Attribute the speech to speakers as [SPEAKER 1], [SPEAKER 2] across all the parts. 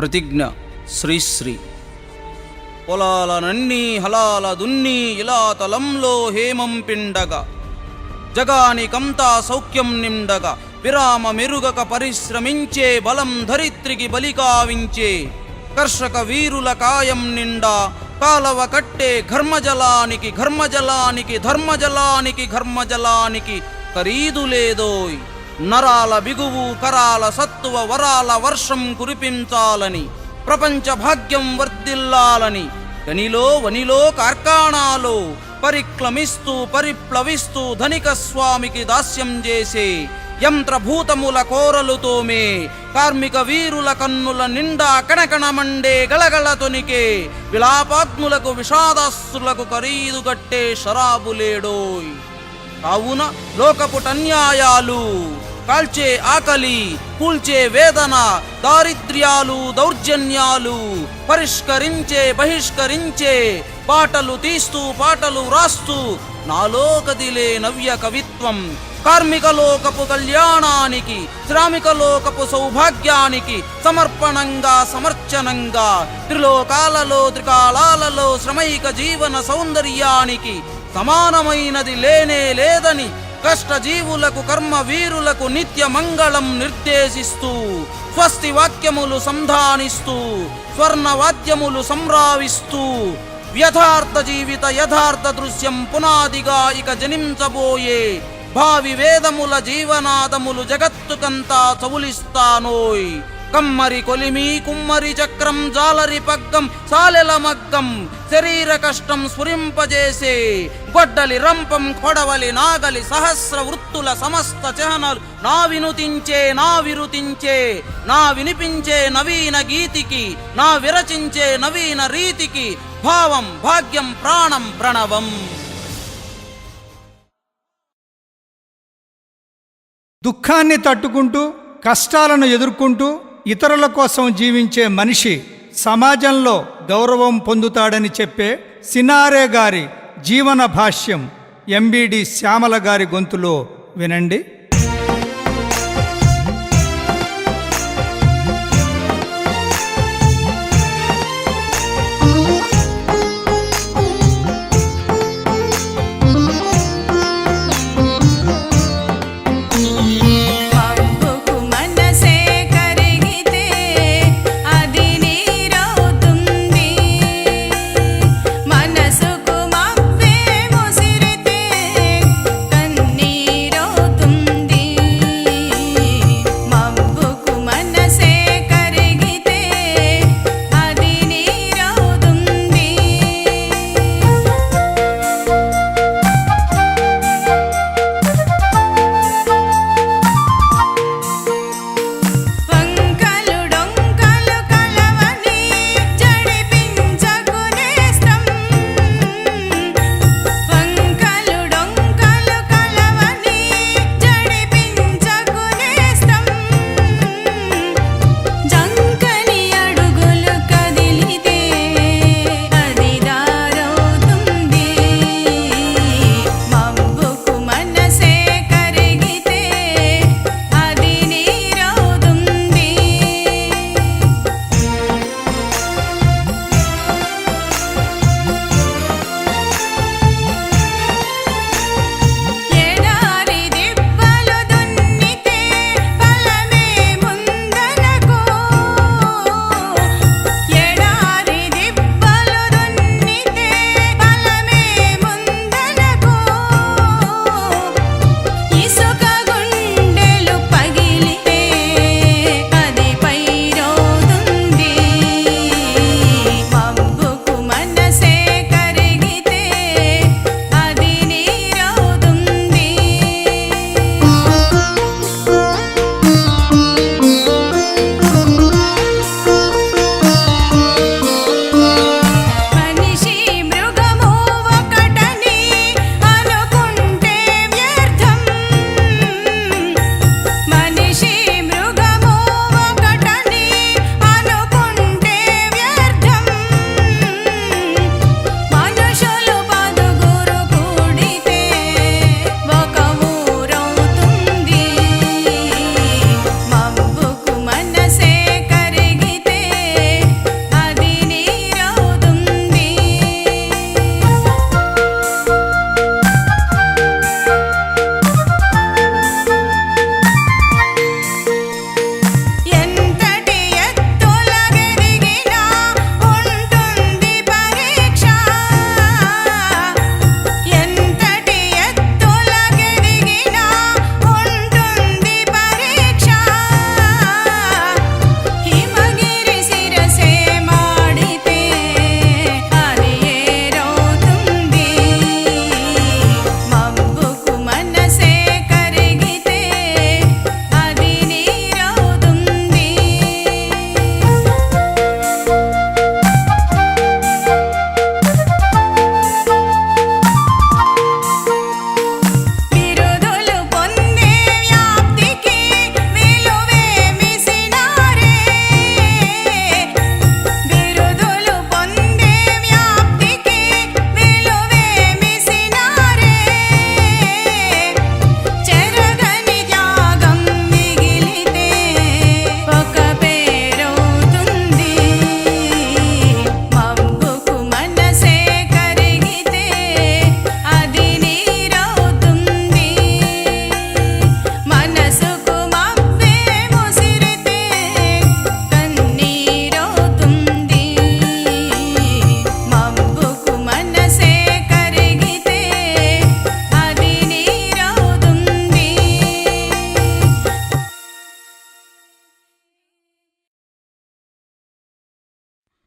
[SPEAKER 1] ప్రతిజ్ఞ శ్రీశ్రీ పొలాల నన్ని హలాల దున్ని ఇలా తలంలో హేమం పిండగా. జగానికంతా సౌఖ్యం నిండగా. విరామ మెరుగక పరిశ్రమించే బలం ధరిత్రికి బలికావించే. కర్షక వీరుల కాయం నిండా కాలవ కట్టే ఘర్మజలానికి ఘర్మజలానికి ధర్మజలానికి ఘర్మజలానికి ఖరీదు లేదోయ్. నరాల బిగువు కరాల సత్తువ వరాల వర్షం కురిపించాలని ప్రపంచ భాగ్యం వర్ధిల్లాలని గనిలో వనిలో కార్కాణాలో పరిక్లమిస్తూ పరిప్లవిస్తూ ధనిక స్వామికి దాస్యం చేసే యంత్రభూతముల కోరలు తోమే కార్మిక వీరుల కన్నుల నిండా కణకణమండే గళగళ తొనికే విలాపాత్ములకు విషాదాస్తులకు ఖరీదు కట్టే షరాబులేడోయ్ కావున లోకపుటన్యాయాలు కాల్చే ఆకలి కూల్చే వేదన దారిద్ర్యాలు దౌర్జన్యాలు పరిష్కరించే బహిష్కరించే పాటలు తీస్తూ పాటలు రాస్తూ నాలో కదిలే నవ్య కవిత్వం. కార్మిక లోకపు కళ్యాణానికి శ్రామిక లోకపు సౌభాగ్యానికి సమర్పణంగా సమర్చనంగా త్రిలోకాలలో త్రికాలాలలో శ్రమైక జీవన సౌందర్యానికి సమానమైనది లేనే లేదని కష్టజీవులకు కర్మ వీరులకు నిత్య మంగళం నిర్దేశిస్తూ స్వస్తి వాక్యములు సంధానిస్తూ స్వర్ణ వాద్యములు సంరావిస్తూ యథార్థ జీవిత యథార్థ దృశ్యం పునాదిగా ఇక జనించబోయే భావి వేదముల జీవనాదములు జగత్తుకంతా చవులిస్తానోయ్. కమ్మరి కొలిమి కుమ్మరి చక్రం జాలరి పగ్గం సాలెల మగ్గం శరీర కష్టం స్ఫురింపజేసే గొడ్డలి రంపం కొడవలి నాగలి సహస్ర వృత్తుల సమస్త చహనలు నా వినుతించే నా విరుతించే నా వినిపించే నవీన గీతికి నా విరచించే నవీన రీతికి భావం భాగ్యం ప్రాణం ప్రణవం.
[SPEAKER 2] దుఃఖాన్ని తట్టుకుంటూ కష్టాలను ఎదుర్కొంటూ ఇతరుల కోసం జీవించే మనిషి సమాజంలో గౌరవం పొందుతాడని చెప్పే సినారే గారి జీవన భాష్యం ఎంబీడి శ్యామల గారి గొంతులో వినండి.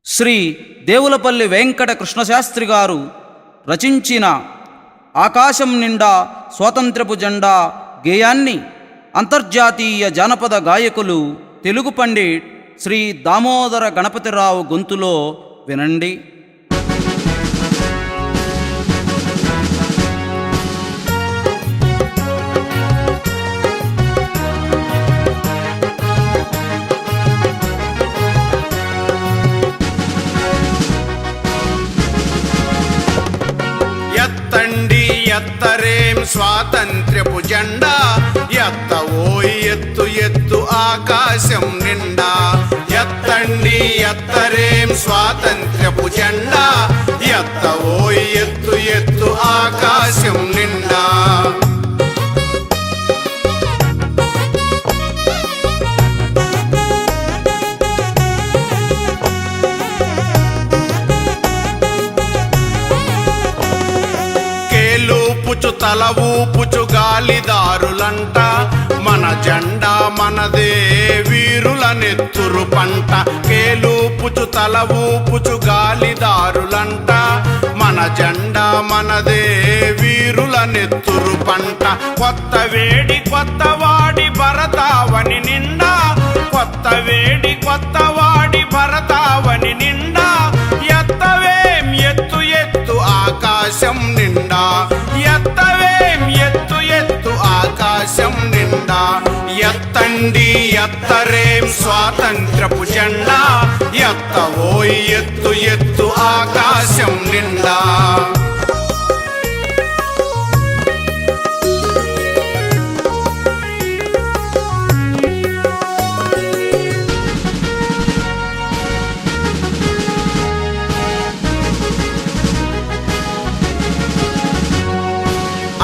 [SPEAKER 1] శ్రీ దేవులపల్లి వెంకట కృష్ణశాస్త్రి గారు రచించిన ఆకాశం నిండా స్వాతంత్రపు జెండా గేయాన్ని అంతర్జాతీయ జానపద గాయకులు తెలుగు పండిట్ శ్రీ దామోదర గణపతిరావు గొంతులో వినండి.
[SPEAKER 3] ఆకాశం నిండా ఎత్తండి ఎత్తరేం స్వాతంత్ర్యపు జెండా ఎత్తవో ఎత్తు ఎత్తు ఆకాశం నిండా. కేలూపుచు తల ఊపుచు గాలిదారులంట జెండా మనదే వీరుల నెత్తురు పంట. కేలూపుచు తల ఊపుచు గాలిదారులంట. మన జెండా మనదే వీరుల నెత్తురు పంట. కొత్త వేడి కొత్త వాడి భరతావని నిండా. కొత్త వేడి కొత్త వాడి భరతావని నిండా. ఎత్తవేం ఎత్తు ఎత్తు ఆకాశం నిండా. ఎత్తవేం ఎత్తు ఎత్తు ఆకాశం నిండా ఎత్తండి ఎత్తరేం స్వాతంత్రపు జెండా. ఎత్తవోయ్ ఎత్తు ఎత్తు ఆకాశం నిండా.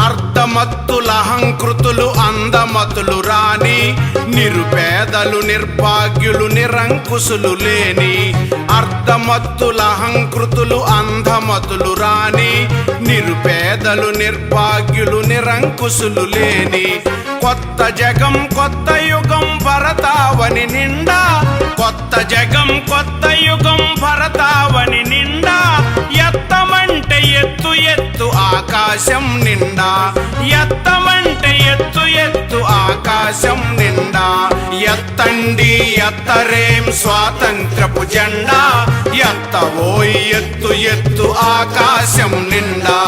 [SPEAKER 3] అర్ధమత్తుల అహంకృతులు అందమతులు రాని నిరుపేదలు నిర్భాగ్యులు నిరంకుశులు లేని అర్ధమత్తుల అహంకృతులు అంధమతులు రాని నిరుపేదలు నిర్భాగ్యులు నిరంకుశులు లేని కొత్త జగం కొత్త యుగం భరతావని నిండా. కొత్త జగం కొత్త యుగం భరతావని నిండా. ఎత్తమంటే ఎత్తు ఎత్తు ఆకాశం నిండా. ఎత్తమంటే ఎత్తు ఎత్తు ఆకాశం నిండా. ఎత్తండి ఎత్తరేం స్వాతంత్రపు జెండా. ఎత్తవోయ్ ఎత్తు ఎత్తు ఆకాశం నిండా.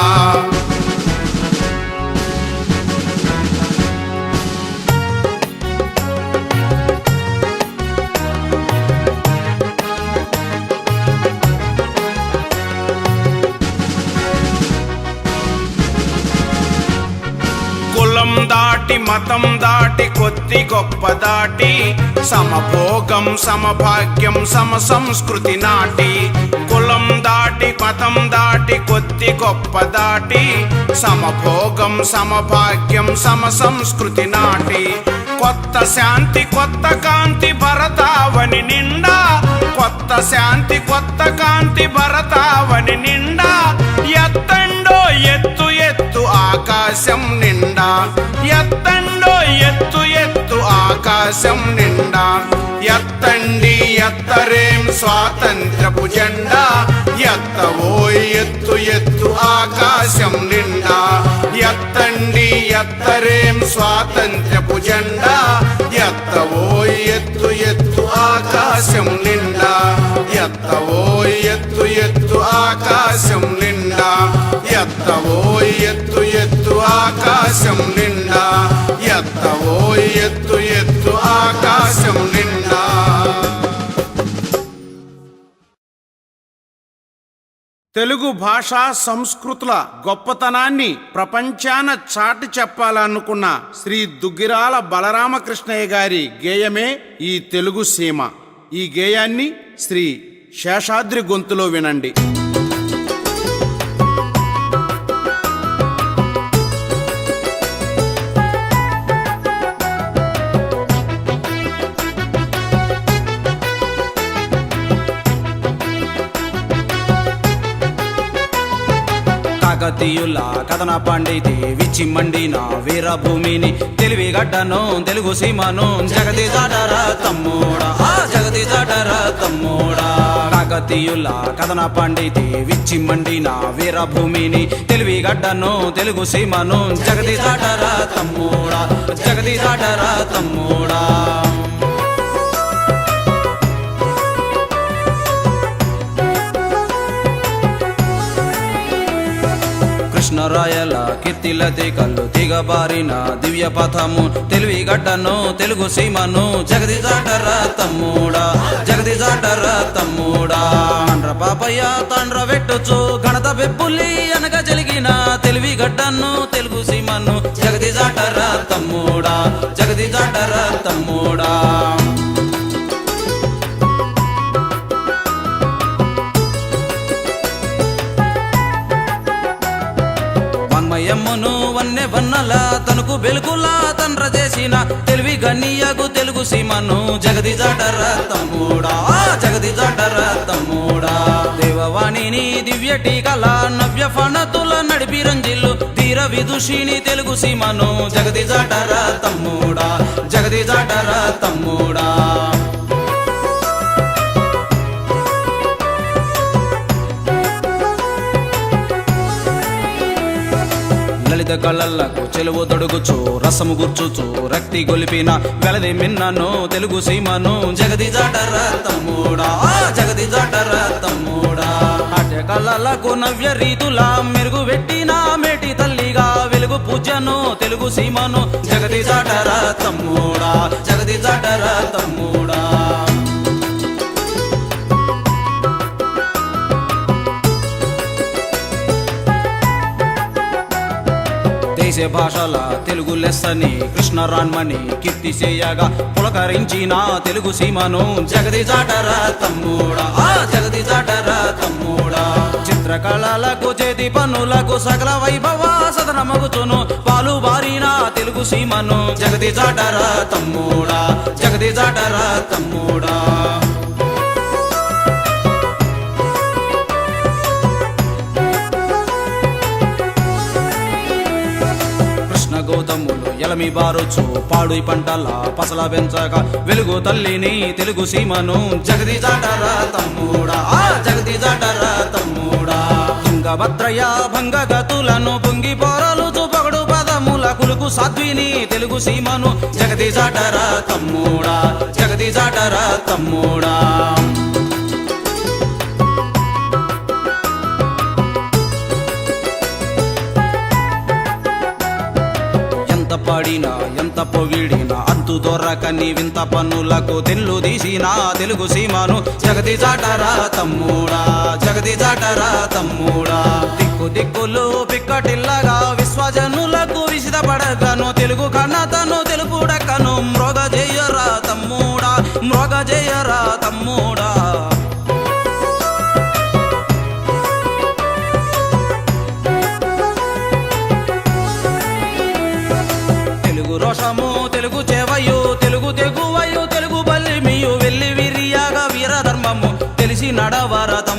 [SPEAKER 3] మతం దాటి కొద్ది గొప్ప దాటి సమభోగం సమభాగ్యం సమ సంస్కృతి నాటి కులం దాటి మతం దాటి కొద్ది గొప్ప దాటి సమభోగం సమభాగ్యం సమ సంస్కృతి నాటి. కొత్త శాంతి కొత్త కాంతి భరతావని నిండా కొత్త శాంతి కొత్త కాంతి భరతావని నిండా ఎత్తండో ఎత్తు ఎత్తు ఆకాశం నిండా. ఎత్తండో ఎత్తు ఎత్తు ఆకాశం నిండా. ఎత్తండి ఎత్తరేం స్వాతంత్రపు జెండా. ఎత్తవోయ్ ఎత్తు ఎత్తు ఆకాశం నిండా. ఎత్తండి ఎత్తరేం స్వాతంత్రపు జెండా. ఎత్తవోయ్ ఎత్తు ఎత్తు ఆకాశం నిండా. ఎత్తవోయ్ ఎత్తు ఎత్తు ఆకాశం నిండా. ఎత్తవోయ్ ఎత్తు ఎత్తు ఆకాశం నిండా ఎత్తవో ఎత్తు ఎత్తు ఆకాశం నిండా. తెలుగు భాషా సంస్కృతుల గొప్పతనాన్ని ప్రపంచాన చాటి చెప్పాలనుకున్న శ్రీ దుగ్గిరాల బలరామకృష్ణయ్య గారి గేయమే ఈ తెలుగు సీమ. ఈ గేయాన్ని శ్రీ శేషాద్రి గొంతులో వినండి.
[SPEAKER 1] భారతీయుల కథన పండితే విచ్చి మండిన వీరభూమిని తెలివి గడ్డను తెలుగు సీమను జగతి దాటరా తమ్ముడా జగతి దాటరా తమ్ముడా. కాకతీయుల కథన పండితి విచ్చిమ్మండి నా వీరభూమిని తెలివి గడ్డను తెలుగు సీమను జగతి దాటరా తమ్ముడా జగతి దాటరా తమ్ముడా. కృష్ణరాయల కీర్తిలతి కళ్ళు దిగబారిన దివ్య పథము. తెలివి గడ్డను తెలుగు సీమను జగది జాటర తమ్ముడా జగది జాటర తమ్ముడా. తండ్ర పాపయ్య తండ్ర వెట్టుచు గణత పెప్పుల్లి అనగ జరిగిన తెలివి గడ్డను తెలుగు సీమను జగది జాటర తమ్ముడా జగది జాటర తమ్ముడా. వన్మయమ్మను వన్నె వన్నల తనకు వెలుగులా తండ్ర చేసిన తెలివి గన్నీయగు తెలుగు సీమను. జగది జాటరా తమ్ముడా జగది జాటరా తమ్ముడా. దేవవాణిని దివ్య టీకల నవ్య ఫణతుల నడిపి రంజిల్లు ధీర విదుషిని తెలుగు సీమను. జగది జాటరా తమ్ముడా జగది జాటరా తమ్ముడా. లలిత కళ్ళకు చెలువు తొడుగుచు రసము గుర్చుచు రక్తి గొలిపిన వెలది మిన్నను తెలుగు సీమను జగది జాటరా తమ్ముడా జగది జాటరా తమ్ముడా. నాట్య కళ్ళకు నవ్య రీతుల మెరుగు పెట్టిన మేటి తల్లిగా వెలుగు పూజను తెలుగు సీమను జగది జాటరా తమ్ముడా జగది జాటరా తమ్ముడా. దేశ భాషల తెలుగు లెస్సని కృష్ణరాన్మని కీర్తి చేయగా పులకరించిన తెలుగు సీమను జగది జాటరా తమ్ముడా. జగది జాటరా తమ్ముడా. చిత్రకళలకు చేతి పనులకు సకల వైభవ సదనమగుచును పాలు బారిన తెలుగు సీమను జగది జాటరా తమ్ముడా. జగది జాటరా తమ్ముడా. తమ్ములు ఎలమి బారుచు పాడు పంటల పసల పెంచగా వెలుగు తల్లిని తెలుగు సీమను జగది జాటరా తమ్ముడా. ఆ జగది జాటరా తమ్ముడా. తుంగభద్రయ్య భంగగతులను పొంగి పోరలు చూపగడు పదముల కులుకు సాధ్విని తెలుగు సీమను జగది జాటరా తమ్ముడా. జగది జాటరా తమ్ముడా. పాడినా ఎంత పొగిడినా అంతు దొరకని వింత పన్నులకు తెల్లు తీసిన తెలుగు సీమను జగతి జాటరా తమ్ముడా జగతి జాటరా తమ్ముడా. దిక్కు దిక్కులు పిక్కటిల్లగా విశ్వజనులకు విసిదపడగను తెలుగు కన్నతను తెలుపుడకను మృగ జయరా తమ్ముడా మృగ జయరా తమ్ముడా. நடவரத